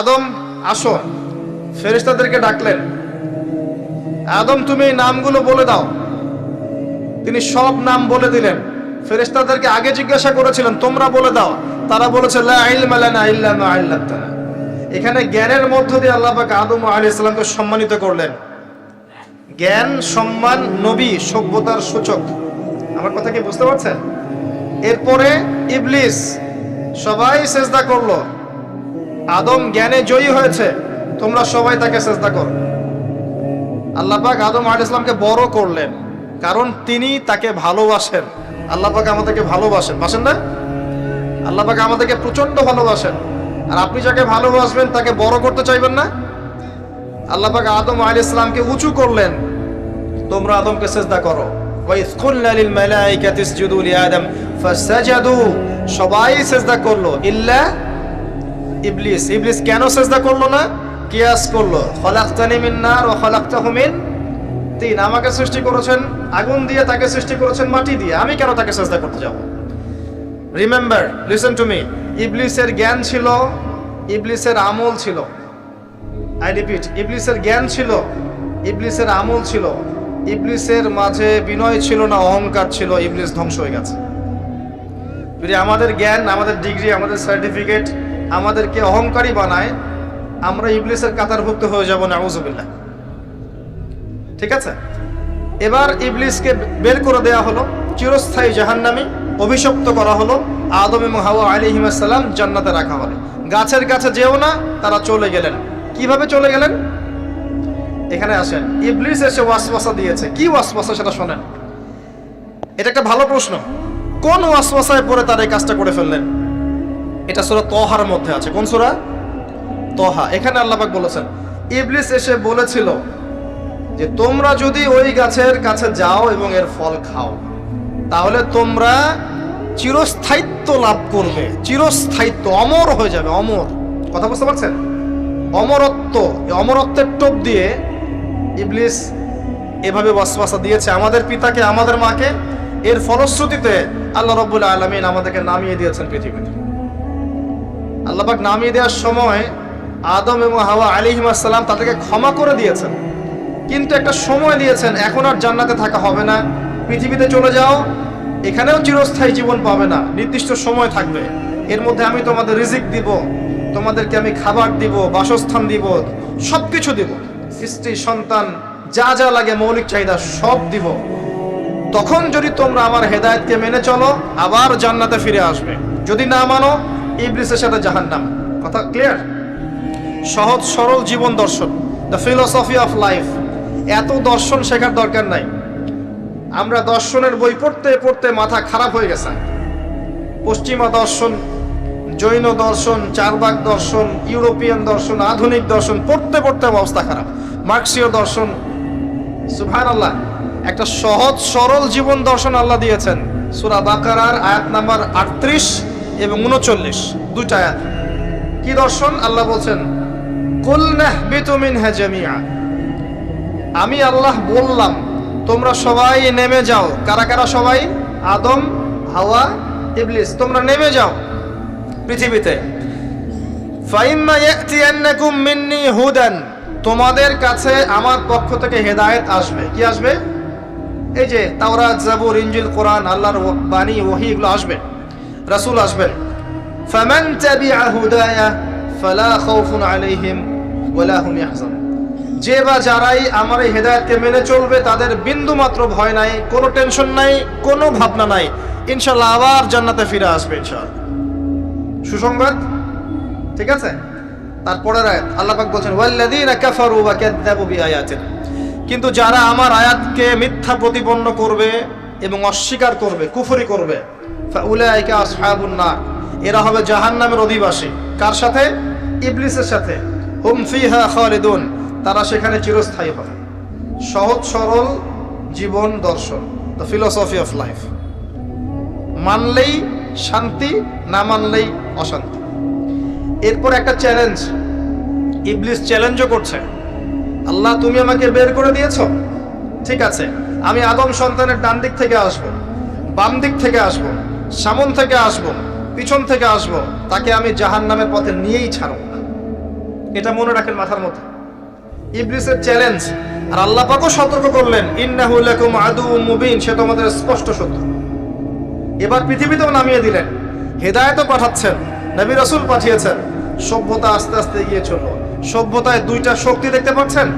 আদম, আসো। ফেরেশতাদেরকে ডাকলেন, আদম, তুমি এই নামগুলো বলে দাও। তিনি সব নাম বলে দিলেন। ফেরেশতাদেরকে আগে জিজ্ঞাসা করেছিলেন, তোমরা বলে দাও। তারা বলেছে এখানে জ্ঞানের মধ্য দিয়ে আল্লাহ পাক আদম আলাইহিস ইসলামকে সম্মানিত করলেন। জ্ঞান, সম্মান, নবী, সভ্যতার সূচক। আমার কথা কি বুঝতে পারছেন? এরপরে ইবলিস সবাই সেজদা করল। আদম জ্ঞানে জয়ী হয়েছে। তোমরা সবাই তাকে চেষ্টা করো। আল্লাহ পাক আদম আল ইসলামকে বড় করলেন, কারণ তিনি তাকে ভালোবাসেন। আল্লাহ পাক আমাদেরকে ভালোবাসেন। বাসেন না? আল্লাহ পাক আমাদেরকে প্রচণ্ড ভালোবাসেন। আর আপনি যাকে ভালোবাসবেন, তাকে বড় করতে চাইবেন না? আল্লাহ পাক আদম আল ইসলামকে উঁচু করলেন। তোমরা আদমকে চেষ্টা করো। সবাই চেষ্টা করল, ইল্লা ইবলিস। ইবলিস কেন সেজদা করল না? কিয়াস করল। খলাকতানি মিন নার ও খলাকতাহু মিন তিন। আমাকে সৃষ্টি করেছেন, আগুন দিয়ে তাকে সৃষ্টি করেছেন মাটি দিয়ে। আমি কেন তাকে সেজদা করতে যাব? রিমেম্বার লিসেন টু মি ইবলিসের জ্ঞান ছিল, ইবলিসের আমল ছিল। আই রিপিট ইবলিসের জ্ঞান ছিল, ইবলিসের আমল ছিল। ইবলিসের মাঝে বিনয় ছিল না, অহংকার ছিল, ইবলিস ধ্বংস হয়ে গেছে। যদি আমাদের জ্ঞান, আমাদের ডিগ্রি, আমাদের সার্টিফিকেট আমাদেরকে অহংকারী বানায়, আমরা ইবলিসের কাতারভুক্ত হয়ে যাব না ঠিক আছে? এবার ইবলিসকে বের করে দেয়া হলো, চিরস্থায়ী জাহান্নামী অভিশপ্ত করা হলো আদম এবং হাওয়া আলী হিমাসাল্লাম জান্নাতে রাখা হলো। গাছের কাছে যেও না, তারা চলে গেলেন। কীভাবে চলে গেলেন? এখানে আসেন। ইবলিস এসে ওয়াসওয়াসা দিয়েছে। কি ওয়াসওয়াসা সেটা শোনেন। এটা একটা ভালো প্রশ্ন। কোন ওয়াসওয়াসায় পরে তারা এই কাজটা করে ফেললেন? এটা সূরা তহার মধ্যে আছে। কোন সূরা? তহা। এখানে আল্লাহ পাক বলেছেন, ইবলিস এসে বলেছিল যে, তোমরা যদি ওই গাছের কাছে যাও এবং এর ফল খাও, তাহলে তোমরা চিরস্থায়িত্ব লাভ করবে। চিরস্থায়িত্ব, অমর হয়ে যাবে, অমর। কথা বুঝতে পারছেন? অমরত্ব অমরত্বের টোপ দিয়ে ইবলিস এভাবে ওয়াসওয়াসা দিয়েছে, আমাদের পিতাকে, আমাদের মাকে এর ফলশ্রুতিতে আল্লাহ রব্বুল আলমিন আমাদেরকে নামিয়ে দিয়েছেন পৃথিবীতে। আল্লাপাক নামিয়ে দেওয়ার সময় আদম এবং হাওয়া আলিহিমাসাল্লাম তাদেরকে ক্ষমা করে দিয়েছেন। কিন্তু একটা সময় দিয়েছেন, এখন আর জান্নাতে থাকা হবে না। পৃথিবীতে চলে যাও, এখানেও চিরস্থায়ী জীবন পাবে না, নির্দিষ্ট সময় থাকবে। এর মধ্যে আমি তোমাদের রিজিক দিব, তোমাদেরকে আমি খাবার দিব, বাসস্থান দিব সব কিছু দিব। স্ত্রী, সন্তান, যা যা লাগে মৌলিক চাহিদা সব দিব। তখন যদি তোমরা আমার হেদায়তকে মেনে চলো, আবার জান্নাতে ফিরে আসবে। যদি না মানো ইবলিসের সাথে জাহান্নাম। কথা ক্লিয়ার সহজ, সরল জীবন দর্শন। দ্য ফিলোসফি অফ লাইফ এত দর্শন শেখার দরকার নাই। আমরা দর্শনের বই পড়তে পড়তে মাথা খারাপ হয়ে গেছে। পশ্চিমা দর্শন, জৈন দর্শন চারবাক দর্শন, ইউরোপিয়ান দর্শন, আধুনিক দর্শন, পড়তে পড়তে অবস্থা খারাপ। মার্কসীয় দর্শন। সুভান আল্লাহ একটা সহজ, সরল জীবন দর্শন আল্লাহ দিয়েছেন। সুরা বাকারার আয়াত নাম্বার আটত্রিশ। এবং উনচল্লিশ। দুইটা কি দর্শন? আল্লাহ বলছেন, কুল আমি আল্লাহ বললাম, তোমরা সবাই নেমে যাও। কারা কারা সবাই? আদম, হাওয়া, ইবলিস। তোমরা নেমে যাও পৃথিবীতে। তোমাদের কাছে আমার পক্ষ থেকে হেদায়েত আসবে। কি আসবে? এই যে তাওরাত, জাবুর, ইনজিল, কোরআন, আল্লাহর বাণী, ওহী, এগুলো আসবে। রাসূল আসবেন। ফামান তাবিআ হুদায়া ফালা খাউফুন আলাইহিম ওয়ালা হুম ইয়াহজানুন। যে বা যারাই আমার এই হেদায়েতকে মেনে চলবে, তাদের বিন্দু মাত্র ভয় নাই, কোনো টেনশন নাই, কোনো ভাবনা নাই। ইনশাআল্লাহ আবার জান্নাতে ফিরে আসবে ইনশাআল্লাহ। সুসংবাদ? ঠিক আছে? তারপরের আয়াত, আল্লাহ পাক বলছেন, ওয়াল্লাযীনা কাফারু ওয়া কাযযাবু বিআয়াতিনা। কিন্তু যারা আমার আয়াতকে মিথ্যা প্রতিপন্ন করবে এবং অস্বীকার করবে, কুফরি করবে ফাউলাইকা আসহাবুন নার। এরা হবে জাহান্নামের অধিবাসী। কার সাথে? ইবলিসের সাথে। হুম ফিহা খালিদুন। তারা সেখানে চিরস্থায়ী হবে। সহজ, সরল জীবন দর্শন। দ্য ফিলোসফি অফ লাইফ মানলেই শান্তি, না মানলেই অশান্তি। এরপর একটা চ্যালেঞ্জ ইবলিস চ্যালেঞ্জও করছে। আল্লাহ, তুমি আমাকে বের করে দিয়েছ? ঠিক আছে। আমি আদম সন্তানের ডান দিক থেকে আসব। বাম দিক থেকে আসব। সামন থেকে আসব, পিছন থেকে আসব, তাকে আমি জাহান নামের পথে নিয়েই ছাড়ব এটা মনে রাখেন মাথার মধ্যে। ইবলিসের চ্যালেঞ্জ আর আল্লাহ পাকও সতর্ক করলেন, ইন্নাহু লাকুম আদু মুবিন সে তোমাদের স্পষ্ট শত্রু। এবার পৃথিবীতেও নামিয়ে দিলেন, হেদায়েতও পাঠাচ্ছেন, নবী রাসূল পাঠিয়েছেন। সভ্যতা আস্তে আস্তে এগিয়ে চলল। সভ্যতায় দুইটা শক্তি দেখতে পাচ্ছেন?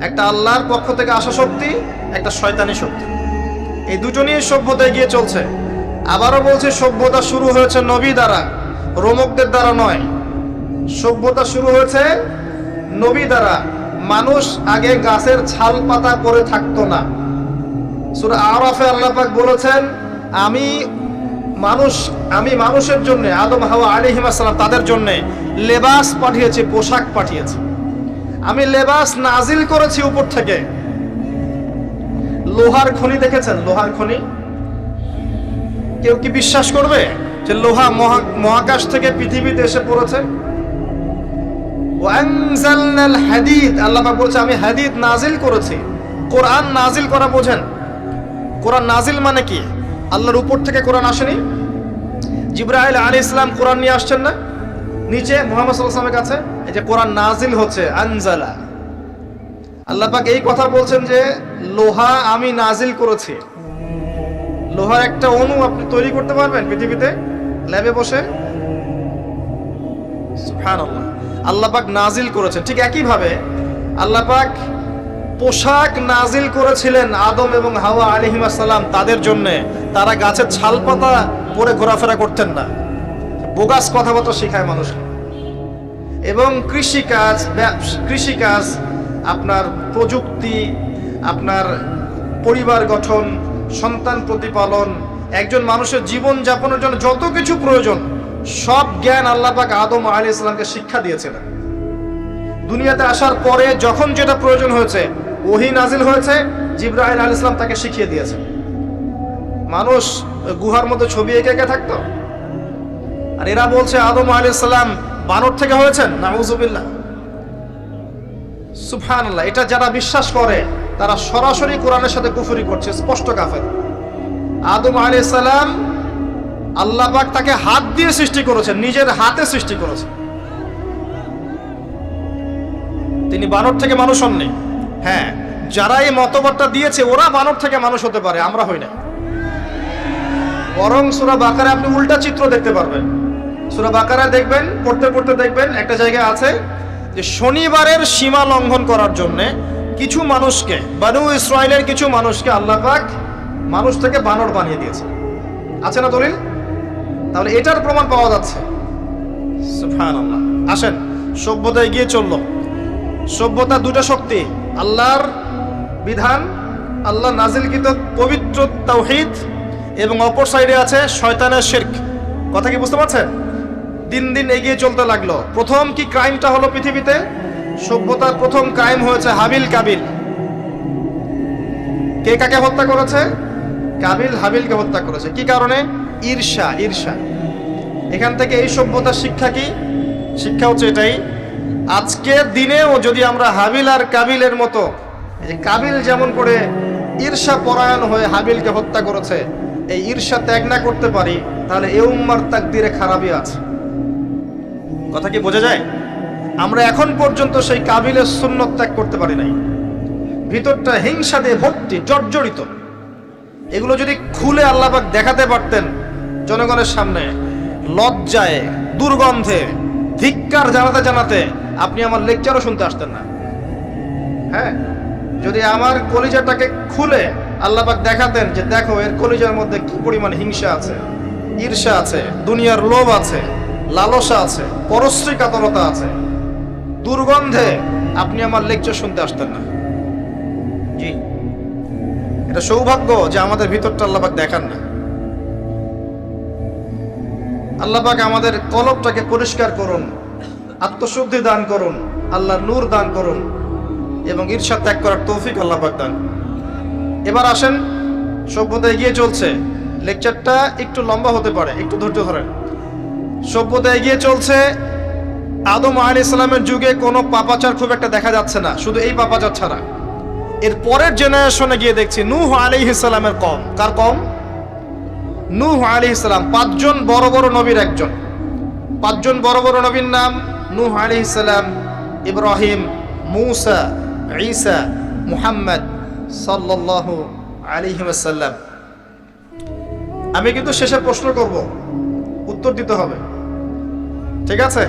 একটা আল্লাহর পক্ষ থেকে আসা শক্তি, একটা শয়তানি শক্তি। এই দুটো নিয়ে সভ্যতা এগিয়ে চলছে। আবারও বলছে, সভ্যতা শুরু হয়েছে নবী দ্বারা, রোমকদের দ্বারা নয়। সভ্যতা শুরু হয়েছে নবী দ্বারা। মানুষ আগে গাছের ছাল পাতা করে থাকতো না। আরাফে আল্লাহ বলেছেন, আমি মানুষ, আমি মানুষের জন্য, আদম, হাওয়া আলাইহিস সালাম তাদের জন্য লেবাস পাঠিয়েছি, পোশাক পাঠিয়েছি। আমি লেবাস নাজিল করেছি উপর থেকে। লোহার খনি দেখেছেন? লোহার খনি? কেউ কি বিশ্বাস করবে যে লোহা মহাকাশ থেকে পৃথিবীতে এসে পড়েছে? হাদিদ, আল্লাহ বলছে, আমি হাদিদ নাজিল করেছি। কোরআন নাজিল করা বোঝেন। কোরআন নাজিল মানে কি? আল্লাহর উপর থেকে কোরআন আসেনি? জিব্রাইল আলী ইসলাম কোরআন নিয়ে আসছেন না? নিচে মোহাম্মদ সাল্লামের কাছে, এই যে কোরআন নাজিল হচ্ছে, আনজালা। আল্লাহ পাক এই কথা বলছেন যে, লোহা আমি নাজিল করেছি। লোহার একটা অণু আপনি তৈরি করতে পারবেন পৃথিবীতে? ল্যাবে বসে? সুবহানাল্লাহ। আল্লাহ পাক নাজিল করেছেন। ঠিক একইভাবে আল্লাহ পাক পোশাক নাজিল করেছিলেন আদম এবং হাওয়া আলিহিমাসাল্লাম তাদের জন্য। তারা গাছের ছাল পাতা পরে ঘোরাফেরা করতেন না। বোগাস কথাবার্তা শেখায় মানুষকে। এবং কৃষিকাজ কৃষিকাজ, আপনার প্রযুক্তি, আপনার পরিবার গঠন সন্তান প্রতিপালন, একজন মানুষের জীবন যাপনের জন্য যত কিছু প্রয়োজন, সব জ্ঞান আল্লাহ পাক আদম আলী ইসলামকে শিক্ষা দিয়েছিলেন। দুনিয়াতে আসার পরে যখন যেটা প্রয়োজন হয়েছে, ওহি নাজিল হয়েছে জিব্রাহিম আলী ইসলাম তাকে শিখিয়ে দিয়েছে মানুষ গুহার মধ্যে ছবি এঁকে এঁকে থাকতো। আর এরা বলছে, আদম আলী সাল্লাম বানর থেকে হয়েছেন? নাউজুবিল্লাহ। সুবহানাল্লাহ, এটা যারা বিশ্বাস করে তারা সরাসরি কোরআনের সাথে কুফরি করছে, স্পষ্ট কাফের। আদম আলী সাল্লাম আল্লাহ তাকে হাত দিয়ে সৃষ্টি করেছেন, নিজের হাতে সৃষ্টি করেছেন। তিনি বানর থেকে মানুষ হননি। হ্যাঁ যারা এই মতবাদটা দিয়েছে, ওরা বানর থেকে মানুষ হতে পারে, আমরা হই না বরং সুরা বাকারে আপনি উল্টা চিত্র দেখতে পারবেন। সুরা বাকারা দেখবেন, পড়তে পড়তে দেখবেন, একটা জায়গায় আছে যে শনিবারের সীমা লঙ্ঘন করার জন্য কিছু মানুষকে, বানু ইসরায়েলের কিছু মানুষকে আল্লাহ পাক মানুষ থেকে বানর বানিয়ে দিয়েছে। আছে না দলিল? তাহলে এটার প্রমাণ পাওয়া যাচ্ছে। আসেন সভ্যতা এগিয়ে চলল। সভ্যতা দুটো শক্তি, আল্লাহর বিধান আল্লাহ নাজিলকৃত পবিত্র তাওহিদ এবং অপর সাইডে আছে শয়তানের শিরক। কথা কি বুঝতে পারছেন? দিন দিন এগিয়ে চলতে লাগল। প্রথম কি ক্রাইমটা হলো পৃথিবীতে? সভ্যতার প্রথম ক্রাইম হয়েছে হাবিল কাবিল। কে কাকে হত্যা করেছে? কাবিল হাবিলকে হত্যা করেছে। কি কারণে? ঈর্ষা ঈর্ষা। এখান থেকে এই সভ্যতার শিক্ষা কি? শিক্ষা হচ্ছে এটাই, আজকের দিনেও যদি আমরা হাবিল আর কাবিলের মতো কাবিল যেমন করে ঈর্ষা পরায়ণ হয়ে হাবিলকে হত্যা করেছে, এই ঈর্ষা ত্যাগ না করতে পারি, তাহলে এ উম্মার তাকদিরে খারাপই আছে। কথা কি বোঝা যায়? আমরা এখন পর্যন্ত সেই কাবিলের সুন্নত ত্যাগ করতে পারি নাই। ভিতরটা হিংসা দিয়ে ভর্তি, জর্জরিত। এগুলো যদি খুলে আল্লাহবাক দেখাতে পারতেন, জনগণের সামনে লজ্জায়, দুর্গন্ধে, ধিক্কার জানাতে জানাতে আপনি আমার লেকচারও শুনতে আসতেন না। হ্যাঁ যদি আমার কলিজাটাকে খুলে আল্লাহবাক দেখাতেন যে দেখো এর কলিজার মধ্যে কি পরিমাণ হিংসা আছে, ঈর্ষা আছে, দুনিয়ার লোভ আছে, লালসা আছে, পরশ্রী কাতরতা আছে দুর্গন্ধে আপনি আমার লেকচার শুনতে আসতেন না। জি। এটা সৌভাগ্য যে আমাদের ভিতরটা আল্লাহবাক দেখান না। আল্লাহবাক আমাদের কলবটাকে পরিষ্কার করুন আত্মশুদ্ধি দান করুন আল্লাহর নূর দান করুন এবং ঈর্ষা ত্যাগ করার তৌফিক আল্লাহবাক দান। এবার আসেন সভ্যতা এগিয়ে চলছে। লেকচারটা একটু লম্বা হতে পারে একটু ধৈর্য ধরেন। সভ্যতা এগিয়ে চলছে আদম আলী ইসলামের যুগে কোনো পাপাচার খুব একটা দেখা যাচ্ছে না, শুধু এই পাপাচার ছাড়া। এর পরের জেনারেশনে গিয়ে দেখছি নূহ আলী ইসলামের কম। কার কম? নূহ আলী ইসলাম পাঁচজন বড় বড় নবীর একজন। পাঁচজন বড় বড় নবীর নাম নূহ আলী ইসলাম ইব্রাহিম, মুসা, ঈসা, মুহাম্মদ সাল্লাল্লাহু আলাইহি ওয়াসাল্লাম। আমি কিন্তু শেষে প্রশ্ন করব। উত্তর দিতে হবে। ঠিক আছে?